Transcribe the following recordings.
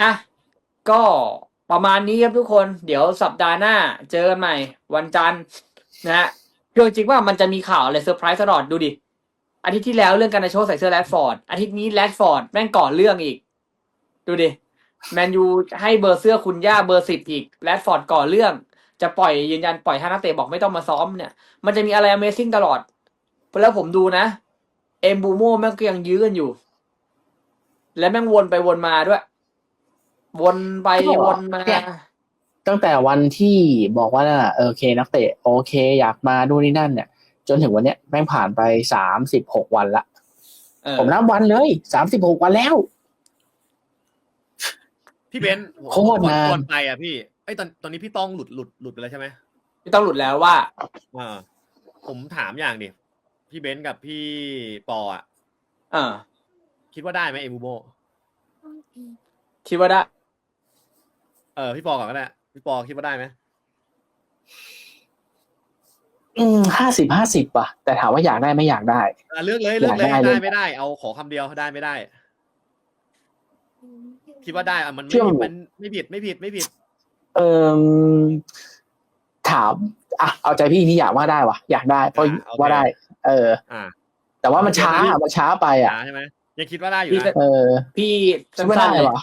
อะก็ประมาณนี้ครับทุกคน เดี๋ยวสัปดาห์หน้า เจอกันใหม่ วันจันทร์นะฮะคือจริงๆว่ามันจะมีข่าวอะไรเซอร์ไพรส์ตลอดดูดิอาทิตย์ที่แล้วเรื่องการนาโชใส่เสื้อแรดฟอร์ดอาทิตย์นี้แรดฟอร์ดแม่งก่อเรื่องอีก ดูดิแมนยูให้เบอร์เสื้อคุณย่าเบอร์สิบอีกแรดฟอร์ดก่อเรื่อง จะปล่อยยืนยันปล่อยให้นักเตะบอกไม่ต้องมาซ้อมเนี่ย มันจะมีอะไร Amazing ตลอดแล้วผมดูนะ เอ็มบูโม่แม่งก็ยังยื้อกันอยู่ และแม่งวนไปวนมาด้วย วนไปวนมา เนี่ย ตั้งแต่วันที่บอกว่าน่ะเออโอเค นักเตะโอเค อยากมาดูนนี่นั่นเนี่ย จนถึงวันเนี้ยแม่งผ่านไปสามสิบหกวันละ เออผมนับวันเลยสามสิบหกวันแล้ว พี่เบนซ์โคตรนาน ก่อนไปอะพี่ไอ้ยตอนตอนนี้พี่ต้องหลุดหลุดหลุดไปแล้วใช่ไหมไม่ต้องหลุดแล้วว่า อ่าผมถามอย่างดิพี่เบนซ์กับพี่ปออะ เออ คิดว่าได้ไหมเอมูโบคิดว่าได้ เออพี่ปอก่อนก็ได้พี่ปอคิดว่าได้ไหมอืมห้าสิบห้าสิบป่ะ แต่ถามว่าอยากได้ไม่อยากได้ อะเลือกเลยเลือกเลยอยากได้ ได้เลยไม่ได้ เอาขอคำเดียวได้ไม่ได้ คิดว่าได้อะมันเชื่ไม่อมันไม่ผิดไม่ผิดไม่ผิด เออถามอะเอาใจพี่พี่อยากว่าได้วะอยากได้เพราะอ่าโอเค ว่าได้ เออ อ่า แต่ว่ามันช้าอะมันช้าไปอะช้าใช่ไหมยังคิดว่าได้อยู่พี่นะ เออ พี่คิดว่าสั้นๆเลยได้เหรอ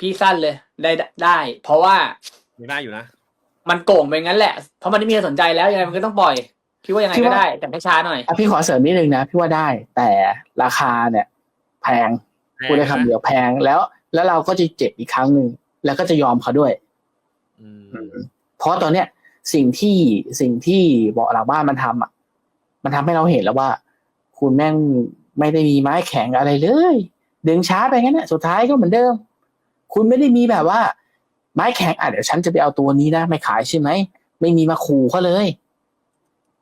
พี่สั้นเลย ได้ได้ เพราะว่ายังได้อยู่นะ มันโก่งไปงั้นแหละ เพราะมันไม่มีใครสนใจแล้วยังไงมันก็ต้องปล่อยคิดว่ายังไงพี่ก็ว่าได้ แต่ไม่ช้าหน่อยอะพี่ขอเสริมนิดนึงนะพี่ว่าได้แต่ราคาเนี่ย แพงพูดได้คำเดียวแพงแล้ว แล้วเราก็จะเจ็บอีกครั้งหนึ่งแล้วก็จะยอมเขาด้วยอืมเพราะตอนเนี้ย สิ่งที่สิ่งที่บอกหลังบ้านมันทำอะมันทำให้เราเห็นแล้วว่า คุณแม่งไม่ได้มีไม้แข็งอะไรเลย ดึงช้าไปงั้นน่ะสุดท้ายก็เหมือนเดิม คุณไม่ได้มีแบบว่า ไม้แข็งอะเดี๋ยวฉันจะไปเอาตัวนี้นะไม่ขายใช่ไหมไม่มีมาขู่เขาเลย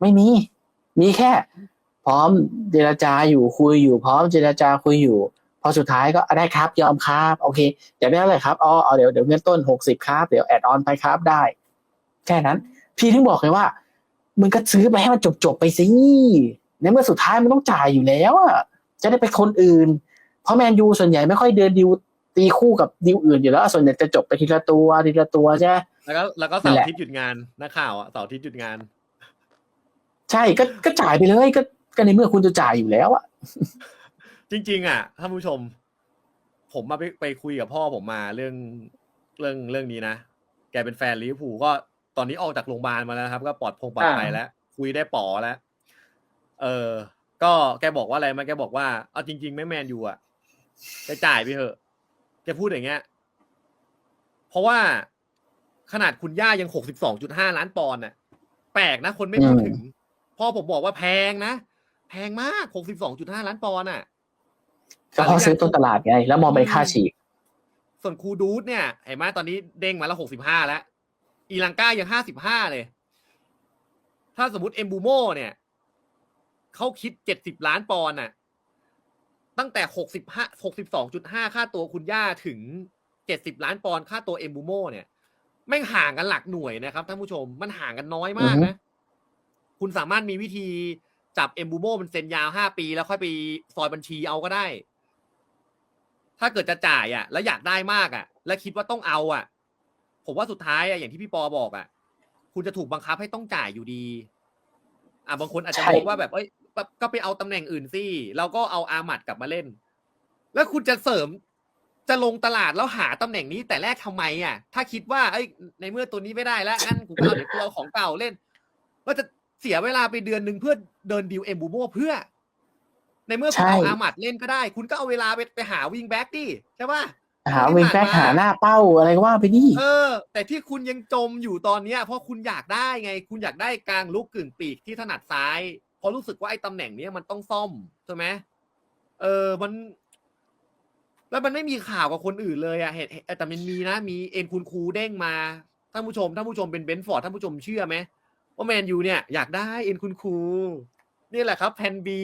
ไม่มี มีแค่ พร้อมเจรจาอยู่คุยอยู่ พร้อมเจรจาคุยอยู่ พอสุดท้ายก็ได้ครับยอมครับโอเคอยากได้อะไรครับอ๋อเอาเดี๋ยวเดี๋ยวเงินต้นหกสิบครับเดี๋ยวแอดออนไปครับได้ แค่นั้น พี่ถึงบอกเลยว่ามึงก็ซื้อไปให้มันจบจบๆไปสิในเมื่อสุดท้ายมันต้องจ่ายอยู่แล้วอะจะได้ไปคนอื่น เพราะแมนยูส่วนใหญ่ไม่ค่อยเดินดิว ตีคู่กับดิวอื่นอยู่แล้วส่วนใหญ่จะจบไปทีละตัวทีละตัวใช่ไหมแล้วก็แล้วก็นั่เสานแหร์ละอาทิตย์หยุดงานนักข่าวอะเสาร์อาทิตย์หยุดงาน ใช่ก็ก็จ่ายไปเลยก็ก็ในเมื่อคุณจะจ่ายอยู่แล้วอะจริง ๆ อะท่านผู้ชม ผมมาไปไปคุยกับพ่อผมมาเรื่องเรื่องเรื่องนี้นะแกเป็นแฟนลิเวอร์พูลก็ตอนนี้ออกจากโรงพยาบาลมาแล้วนะครับ ก็ปลอดพงปลอดภัยแล้ว คุยได้ป๋อแล้ว เออ ก็แกบอกว่าอะไรมาแกบอกว่าเอาจริงๆไม่แมนยูอะแกจ่ายไปเถอะ แกพูดอย่างเงี้ย เพราะว่าขนาดคุณย่ายังหกสิบสองจุดห้าล้านปอนด์น่ะ แปลกนะคนไม่พูดถึง พ่อผมบอกว่าแพงนะ แพงมากหกสิบสองจุดห้าล้านปอนด์อะก็เพราะซื้อต้นตลาดไง แล้วมองไปนค่าฉีก ส่วนครูดูดเนี่ยเห็นไหมตอนนี้เด้งมาแล้วหกสิบห้าแล้ว อีลังกายังห้าสิบห้าเลย ถ้าสมมติเอมบูโมเนี่ยเขาคิดเจ็ดสิบล้านปอนด์น่ะ ตั้งแต่หกสิบห้าหกสิบสองจุดห้าค่าตัวคุณย่าถึงเจ็ดสิบล้านปอนด์ค่าตัวเอมบูโมเนี่ยแม่งห่างกันหลักหน่วยนะครับท่านผู้ชมมันห่างกันน้อยมากนะ คุณสามารถมีวิธีจับเอมบูโมมันเซ็นยาวห้าปี แล้วค่อยไปซอยบัญชีเอาก็ได้ ถ้าเกิดจะจ่ายอะ แล้วอยากได้มากอะ แล้วคิดว่าต้องเอาอะ ผมว่าสุดท้ายอะอย่างที่พี่ปอบอกอะ คุณจะถูกบังคับให้ต้องจ่ายอยู่ดี อะบางคนอาจจะใช่มองว่าแบบเอ้ยแบบ ก็ไปเอาตำแหน่งอื่นสิแล้วก็เอาอามัดกลับมาเล่น แล้วคุณจะเสริมจะลงตลาดแล้วหาตำแหน่งนี้แต่แรกทำไมอะ ถ้าคิดว่าเอ้ยในเมื่อตัวนี้ไม่ได้แล้วงั้นกูก็เอาเดี๋ยวกูเอาของเก่าเล่นก็จะเสียเวลาไปเดือนหนึ่งเพื่อเดินดิวเอ็มบูโมเพื่อ ในเมื่อคุณใช่เอาอามัดเล่นก็ได้ คุณก็เอาเวลาไปไปหาวิงแบ็กดิใช่ปะหาวิงแบ็กหาหน้าเป้าอะไรก็ว่าไปนี่เออ แต่ที่คุณยังจมอยู่ตอนเนี้ย เพราะคุณอยากได้ไง คุณอยากได้กลางลุกกึ่งปีกที่ถนัดซ้าย เพราะรู้สึกว่าไอ้ตำแหน่งเนี้ยมันต้องซ่อมใช่ไหมเออมัน แล้วมันไม่มีข่าวกับคนอื่นเลยอะเห็นเห็นแต่มันมีนะ มีเอ็นคุณครูเด้งมาท่านผู้ชมท่านผู้ชมเป็นเบนฟอร์ดท่านผู้ชมเชื่อไหมว่าแมนยูเนี่ยอยากได้เอ็นคุณครูนี่แหละครับแพนบี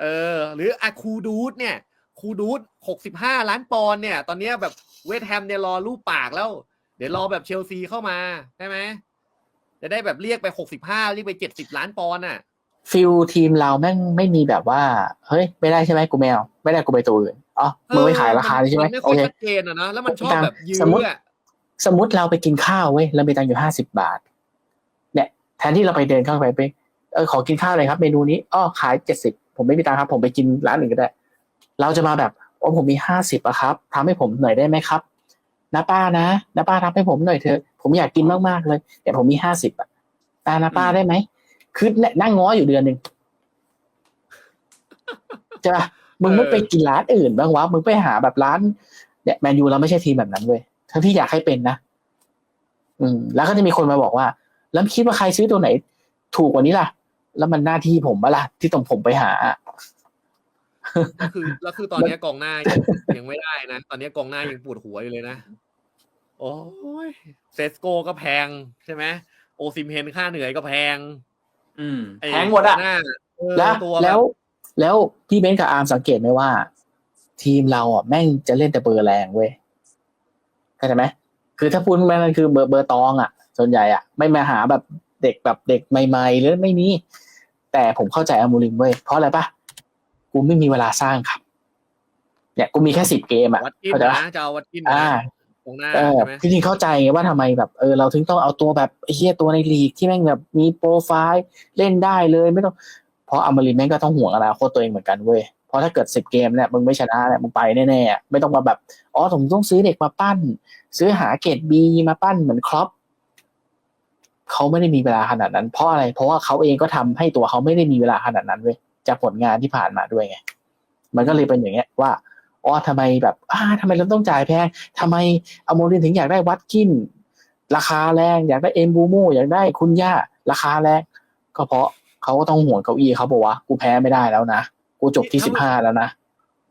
เออ หรืออะคูดูดเนี่ย คูดูดหกสิบห้าล้านปอนด์เนี่ย ตอนเนี้ยแบบเวสต์แฮมเนี่ยรอรูปปากแล้ว เดี๋ยวรอแบบเชลซีเข้ามาใช่ไหมจะได้แบบเรียกไปหกสิบห้าเรียกไปเจ็ดสิบล้านปอนด์อะ ฟิลทีมเราแม่งไม่มีแบบว่า เฮ้ย ไม่ได้ใช่ไหมกูแมว ไม่ได้กูไปตัวอื่นอ๋อมึงไม่ขายราคานี้ใช่ไหมนไม่โอค่อยเคชัดเจนอะนะแล้วมันชอบตามแบบยื้สมมุติออะสมมติเราไปกินข้าวเว้ยเรามีตังค์อยู่ห้าสิบาท เนี่ย แทนที่เราไปเดินเข้าไปไปเออขอกินข้าวเลยครับ เมนูนี้อ้อขายเจ็ดสิบผมไม่มีตังค์ครับ ผมไปกินร้านอื่นก็ได้ เราจะมาแบบโอ้ผมมีห้าสิบอะครับทำให้ผมหน่อยได้ไหมครับนะป้านะนะป้าทำให้ผมหน่อยเถอะผมอยากกินมากๆเลยแต่ผมมีห้าสิบอะตานะป้าได้ไหม คือนั่งง้ออยู่เดือนหนึ่งจะมึงไม่ไปกินร้านอื่นบ้างวะมึงไปหาแบบร้านเนี่ยแมนยูเราไม่ใช่ทีมแบบนั้นเว้ยถ้าพี่อยากให้เป็นนะอืม แล้วก็จะมีคนมาบอกว่า แล้วคิดว่าใครซื้อตัวไหน ถูกกว่านี้ล่ะ แล้วมันหน้าที่ผมปะล่ะ ที่ต้องผมไปหาแล้วคือแล้วคือตอนเนี้ยกองหน้ายังยังไม่ได้นะ ตอนเนี้ยกองหน้ายังปวดหัวอยู่เลยนะ โอ้ยเซสโกก็แพงใช่ไหมโอซิมเฮนค่าเหนื่อยก็แพงอืมไอ้ แพงหมดอะกงน้าเออแล้วตัวแล้วบบแล้วพี่เบนซ์กับอาร์มสังเกตไหมว่า ทีมเราอะแม่งจะเล่นแต่เบอร์แรงเว้ยเข้าใจไหมคือถ้าพูดแม่นคือเบอร์เบอร์ตองอะ ส่วนใหญ่อะไม่มาหาแบบเด็กแบบเด็กใหม่ๆหรือไม่มีแต่ผมเข้าใจอามูริมเว้ยเพราะอะไรปะกูไม่มีเวลาสร้างครับ เนี่ยกูมีแค่สิบเกมอะวัดกินเข้าใจปะนะจะเอาวัดกินอ่า นะกองหน้าเออใช่ไหมพี่ทีเข้าใจไงว่าทำไมแบบเออเราถึงต้องเอาตัวแบบไอ้เฮียตัวในลีกที่แม่งแบบมีโปรไฟล์เล่นได้เลยไม่ต้อง เพราะอมรินทร์แม่งก็ต้องห่วงอนาคตตัวเองเหมือนกันเว้ยเพราะถ้าเกิดสิบเกมเนี่ยมึงไม่ชนะเนี่ยมึงไปแน่ๆอะไม่ต้องมาแบบอ๋อผมต้องซื้อเด็กมาปั้น ซื้อหาเกรดบีมาปั้นเหมือนครอปเขาไม่ได้มีเวลาขนาดนั้น เพราะอะไร เพราะว่าเขาเองก็ทำให้ตัวเขาไม่ได้มีเวลาขนาดนั้นเว้ยจากผลงานที่ผ่านมาด้วยไงมันก็เลยเป็นอย่างเงี้ยว่า อ๋อทำไมแบบอ่าทำไมเราต้องจ่ายแพงทำไมอโมรินทร์ถึงอยากได้วัดกิน ราคาแรง อยากได้เอ็มบูโมอยากได้คุณย่า ราคาแรง ก็เพราะเขาก็ต้องห่วงเก้าอี้เขาบอกว่ากูแพ้ไม่ได้แล้วนะ กูจบที่สิบห้าแล้วนะ